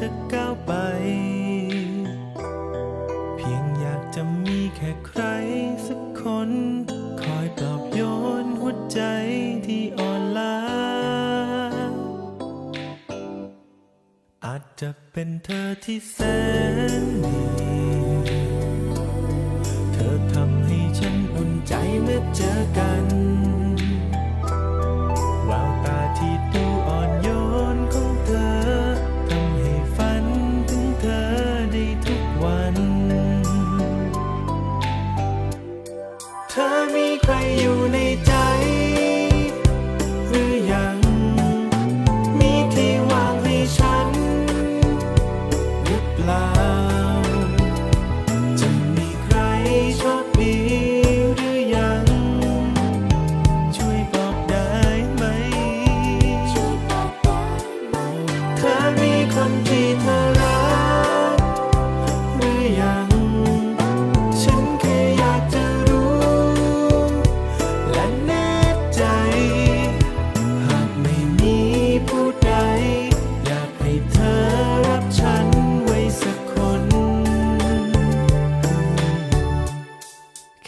จะก้าวไป เพียงอยากจะมีแค่ใครสักคน คอยปลอบโยนหัวใจที่อ่อนล้า อาจจะเป็นเธอที่แสนดีเธอทำให้ฉันอุ่นใจเมื่อเจอกัน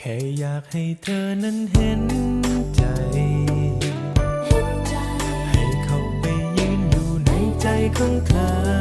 แค่อยากให้เธอนั้นเห็นใจ ให้เขาไปยืนอยู่ในใจของเธอ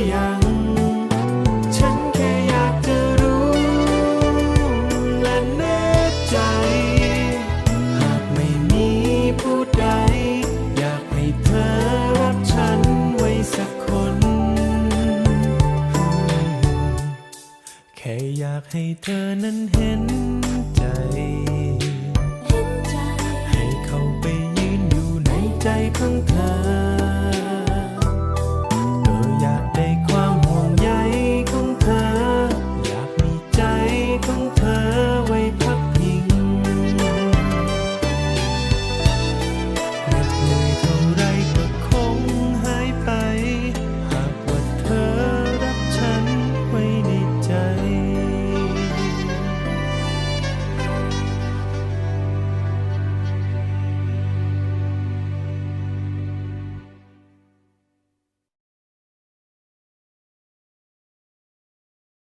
รือยัง ฉันแค่อยากจะรู้ และแน่ใจ หากไม่มีผู้ใด อยากให้เธอรับฉันไว้สักคน แค่อยากให้เธอนั้นเห็นใจ ให้เขาไปยืนอยู่ในใจของเธอ